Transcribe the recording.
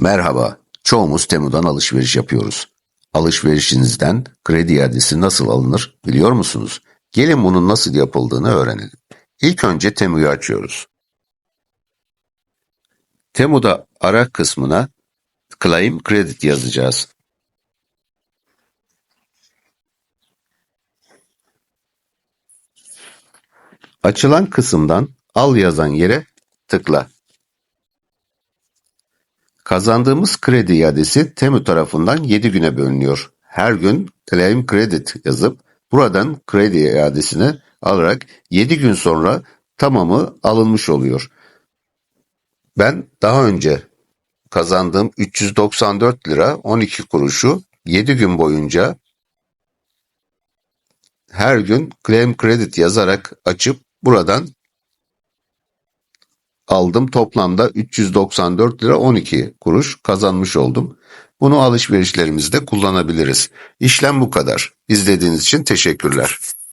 Merhaba, çoğumuz Temu'dan alışveriş yapıyoruz. Alışverişinizden kredi iadesi nasıl alınır biliyor musunuz? Gelin bunun nasıl yapıldığını öğrenelim. İlk önce Temu'yu açıyoruz. Temu'da ara kısmına Claim Credit yazacağız. Açılan kısımdan al yazan yere tıkla. Kazandığımız kredi iadesi Temu tarafından 7 güne bölünüyor. Her gün Claim Credit yazıp buradan kredi iadesini alarak 7 gün sonra tamamı alınmış oluyor. Ben daha önce kazandığım 394 lira 12 kuruşu 7 gün boyunca her gün Claim Credit yazarak açıp buradan aldım. Toplamda 394 lira 12 kuruş kazanmış oldum. Bunu alışverişlerimizde kullanabiliriz. İşlem bu kadar. İzlediğiniz için teşekkürler.